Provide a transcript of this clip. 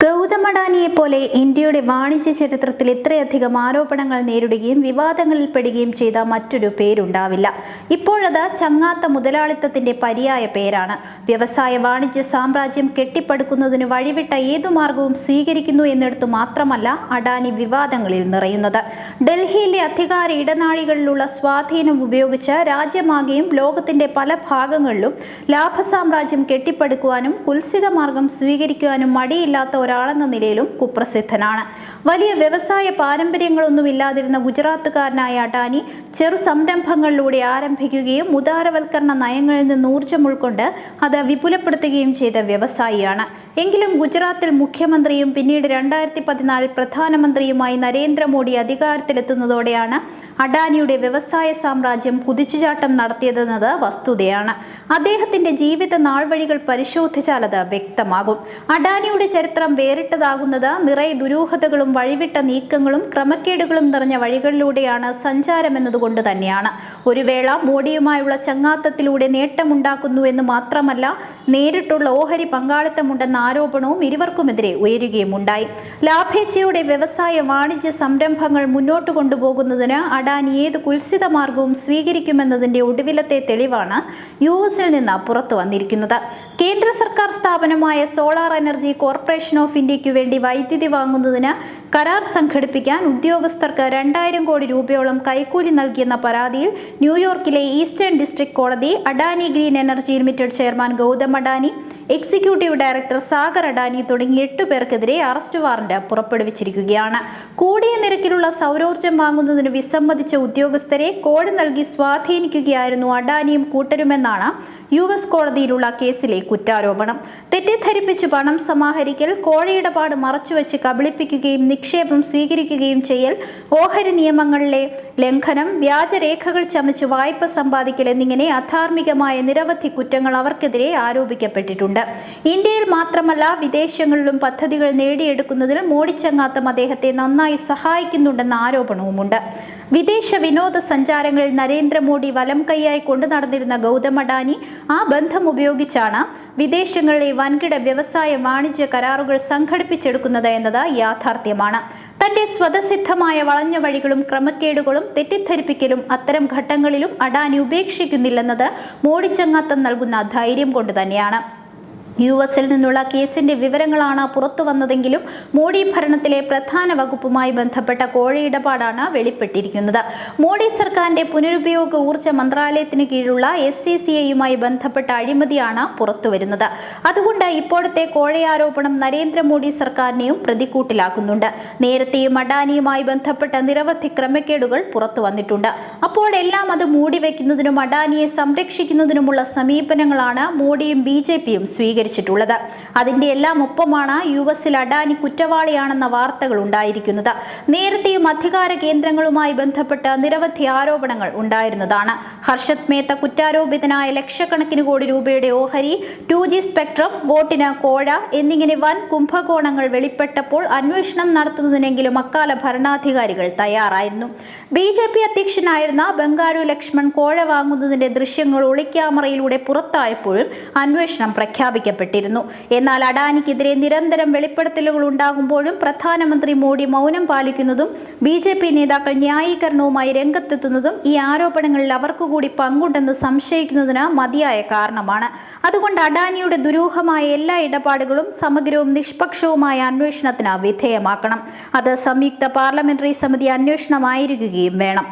Go the അഡാനിയെ പോലെ ഇന്ത്യയുടെ വാണിജ്യ ചരിത്രത്തിൽ ഇത്രയധികം ആരോപണങ്ങൾ നേരിടുകയും വിവാദങ്ങളിൽ പെടുകയും ചെയ്ത മറ്റൊരു പേരുണ്ടാവില്ല. ഇപ്പോഴത് ചങ്ങാത്ത മുതലാളിത്തത്തിന്റെ പര്യായ പേരാണ്. വ്യവസായ വാണിജ്യ സാമ്രാജ്യം കെട്ടിപ്പടുക്കുന്നതിന് വഴിവിട്ട ഏതു മാർഗവും സ്വീകരിക്കുന്നു എന്നിടത്തു മാത്രമല്ല അഡാനി വിവാദങ്ങളിൽ നിറയുന്നത്. ഡൽഹിയിലെ അധികാര ഇടനാഴികളിലുള്ള സ്വാധീനം ഉപയോഗിച്ച് രാജ്യമാകെയും ലോകത്തിന്റെ പല ഭാഗങ്ങളിലും ലാഭസാമ്രാജ്യം കെട്ടിപ്പടുക്കുവാനും കുൽസിത മാർഗം സ്വീകരിക്കുവാനും മടിയില്ലാത്ത ഒരാളെന്ന നിലയിലും കുപ്രസിദ്ധനാണ്. വലിയ വ്യവസായ പാരമ്പര്യങ്ങളൊന്നുമില്ലാതിരുന്ന ഗുജറാത്തുകാരനായ അഡാനി ചെറു സംരംഭങ്ങളിലൂടെ ആരംഭിക്കുകയും ഉദാരവൽക്കരണ നയങ്ങളിൽ നിന്ന് ഊർജം ഉൾക്കൊണ്ട് അത് വിപുലപ്പെടുത്തുകയും ചെയ്ത വ്യവസായിയാണ്. എങ്കിലും ഗുജറാത്തിൽ മുഖ്യമന്ത്രിയും പിന്നീട് രണ്ടായിരത്തി പതിനാലിൽ പ്രധാനമന്ത്രിയുമായി നരേന്ദ്രമോദി അധികാരത്തിലെത്തുന്നതോടെയാണ് അഡാനിയുടെ വ്യവസായ സാമ്രാജ്യം കുതിച്ചുചാട്ടം നടത്തിയതെന്നത് വസ്തുതയാണ്. അദ്ദേഹത്തിന്റെ ജീവിത നാൾവഴികൾ പരിശോധിച്ചാൽ അത് വ്യക്തമാകും. അഡാനിയുടെ ചരിത്രം വേറിട്ടതാകുന്നത് നിറയെ ദുരൂഹതകളും വഴിവിട്ട നീക്കങ്ങളും ക്രമക്കേടുകളും നിറഞ്ഞ വഴികളിലൂടെയാണ് സഞ്ചാരം എന്നതുകൊണ്ട് തന്നെയാണ്. ഒരു വേള മോഡിയുമായുള്ള ചങ്ങാത്തത്തിലൂടെ നേട്ടമുണ്ടാക്കുന്നു എന്ന് മാത്രമല്ല നേരിട്ടുള്ള ഓഹരി പങ്കാളിത്തമുണ്ടെന്ന ആരോപണവും ഇരുവർക്കുമെതിരെ ഉയരുകയുമുണ്ടായി. ലാഭേച്ഛയുടെ വ്യവസായ വാണിജ്യ സംരംഭങ്ങൾ മുന്നോട്ട് കൊണ്ടുപോകുന്നതിന് അഡാനി ഏത് കുൽസിത മാർഗവും സ്വീകരിക്കുമെന്നതിന്റെ ഒടുവിലത്തെ തെളിവാണ് യു എസിൽ നിന്ന് പുറത്തു വന്നിരിക്കുന്നത്. കേന്ദ്ര സർക്കാർ സ്ഥാപനമായ സോളാർ എനർജി കോർപ്പറേഷൻ ഓഫ് ഇന്ത്യയ്ക്കു വേണ്ടി വൈദ്യുതി വാങ്ങുന്നതിന് കരാർ സംഘടിപ്പിക്കാൻ ഉദ്യോഗസ്ഥർക്ക് രണ്ടായിരം കോടി രൂപയോളം കൈക്കൂലി നൽകിയെന്ന പരാതിയിൽ ന്യൂയോർക്കിലെ ഈസ്റ്റേൺ ഡിസ്ട്രിക്ട് കോടതി Adani Green Energy Limited chairman Gautam Adani executive director Sagar Adani തുടങ്ങി എട്ട് പേർക്കെതിരെ അറസ്റ്റ് വാറന്റ് പുറപ്പെടുവിച്ചിരിക്കുകയാണ്. കൂടിയ നിരക്കിലുള്ള സൗരോർജം വാങ്ങുന്നതിന് വിസമ്മതിച്ച ഉദ്യോഗസ്ഥരെ കോടതി നൽകി സ്വാധീനിക്കുകയായിരുന്നു അഡാനിയും കൂട്ടരുമെന്നാണ് യു എസ് കോടതിയിലുള്ള കേസിലെ കുറ്റാരോപണം തെറ്റിദ്ധരിപ്പിച്ച് പണം സമാഹരിക്കൽ കോഴയിടപാട് മറച്ചുവെച്ച് കബളിപ്പിക്കുകയും നിക്ഷേപം സ്വീകരിക്കുകയും ചെയ്യൽ ഓഹരി നിയമങ്ങളിലെ ലംഘനം വ്യാജരേഖകൾ ചമച്ച് വായ്പ സമ്പാദിക്കൽ എന്നിങ്ങനെ അധാർമികമായ നിരവധി കുറ്റങ്ങൾ അവർക്കെതിരെ ആരോപിക്കപ്പെട്ടിട്ടുണ്ട്. ഇന്ത്യയിൽ മാത്രമല്ല വിദേശങ്ങളിലും പദ്ധതികൾ നേടിയെടുക്കുന്നതിൽ മോഡിച്ചങ്ങാത്തം അദ്ദേഹത്തെ നന്നായി സഹായിക്കുന്നുണ്ടെന്ന ആരോപണവുമുണ്ട്. വിദേശ വിനോദസഞ്ചാരങ്ങളിൽ നരേന്ദ്രമോദി വലം കൈയായി കൊണ്ടു നടന്നിരുന്ന ഗൗതം അഡാനി ആ ബന്ധം ഉപയോഗിച്ചാണ് വിദേശങ്ങളിലെ വൻകിട വ്യവസായ വാണിജ്യ കരാറുകൾ സംഘടിപ്പിച്ചെടുക്കുന്നത് എന്നത് യാഥാർത്ഥ്യമാണ്. തന്റെ സ്വതസിദ്ധമായ വളഞ്ഞ വഴികളും ക്രമക്കേടുകളും തെറ്റിദ്ധരിപ്പിക്കലും അത്തരം ഘട്ടങ്ങളിലും അഡാനി ഉപേക്ഷിക്കുന്നില്ലെന്നത് മോഡിച്ചങ്ങാത്തം നൽകുന്ന ധൈര്യം കൊണ്ട് തന്നെയാണ്. യു എസിൽ നിന്നുള്ള കേസിന്റെ വിവരങ്ങളാണ് പുറത്തു വന്നതെങ്കിലും മോഡി ഭരണത്തിലെ പ്രധാന വകുപ്പുമായി ബന്ധപ്പെട്ട കോഴയിടപാടാണ് വെളിപ്പെട്ടിരിക്കുന്നത്. മോഡി സർക്കാരിന്റെ പുനരുപയോഗ ഊർജ മന്ത്രാലയത്തിന് കീഴിലുള്ള എസ് സി സി ഐയുമായി ബന്ധപ്പെട്ട അഴിമതിയാണ് പുറത്തുവരുന്നത് അതുകൊണ്ട് ഇപ്പോഴത്തെ കോഴയാരോപണം നരേന്ദ്രമോദി സർക്കാരിനെയും പ്രതിക്കൂട്ടിലാക്കുന്നുണ്ട്. നേരത്തെയും അഡാനിയുമായി ബന്ധപ്പെട്ട നിരവധി ക്രമക്കേടുകൾ പുറത്തു വന്നിട്ടുണ്ട്. അപ്പോഴെല്ലാം അത് മൂടിവെക്കുന്നതിനും അഡാനിയെ സംരക്ഷിക്കുന്നതിനുമുള്ള സമീപനങ്ങളാണ് മോഡിയും ബി ജെ പിയും സ്വീകരിച്ചത്. സ്വീകരിച്ചിട്ടുള്ളത്. അതിന്റെ എല്ലാം ഒപ്പമാണ് യു എസിൽ അഡാനി കുറ്റവാളിയാണെന്ന വാർത്തകൾ ഉണ്ടായിരിക്കുന്നത്. നേരത്തെയും അധികാര കേന്ദ്രങ്ങളുമായി ബന്ധപ്പെട്ട് നിരവധി ആരോപണങ്ങൾ ഉണ്ടായിരുന്നതാണ്. ഹർഷത് മേത്ത കുറ്റാരോപിതനായ ലക്ഷക്കണക്കിന് കോടി രൂപയുടെ ഓഹരി ടു ജി സ്പെക്ട്രം വോട്ടിന് കോഴ എന്നിങ്ങനെ വൻ കുംഭകോണങ്ങൾ വെളിപ്പെട്ടപ്പോൾ അന്വേഷണം നടത്തുന്നതിനെങ്കിലും അക്കാല ഭരണാധികാരികൾ തയ്യാറായിരുന്നു. ബി ജെ പി അധ്യക്ഷനായിരുന്ന ബംഗാരു ലക്ഷ്മൺ കോഴ വാങ്ങുന്നതിന്റെ ദൃശ്യങ്ങൾ ഒളിക്യാമറയിലൂടെ പുറത്തായപ്പോഴും അന്വേഷണം പ്രഖ്യാപിക്കപ്പെട്ടു. ആവശ്യപ്പെട്ടിരുന്നു എന്നാൽ അഡാനിക്കെതിരെ നിരന്തരം വെളിപ്പെടുത്തലുകൾ ഉണ്ടാകുമ്പോഴും പ്രധാനമന്ത്രി മോഡി മൗനം പാലിക്കുന്നതും ബി ജെ പി നേതാക്കൾ ന്യായീകരണവുമായി രംഗത്തെത്തുന്നതും ഈ ആരോപണങ്ങളിൽ അവർക്കുകൂടി പങ്കുണ്ടെന്ന് സംശയിക്കുന്നതിന് മതിയായ കാരണമാണ്. അതുകൊണ്ട് അഡാനിയുടെ ദുരൂഹമായ എല്ലാ ഇടപാടുകളും സമഗ്രവും നിഷ്പക്ഷവുമായ അന്വേഷണത്തിന് വിധേയമാക്കണം. അത് സംയുക്ത പാർലമെന്ററി സമിതി അന്വേഷണമായിരിക്കുകയും വേണം.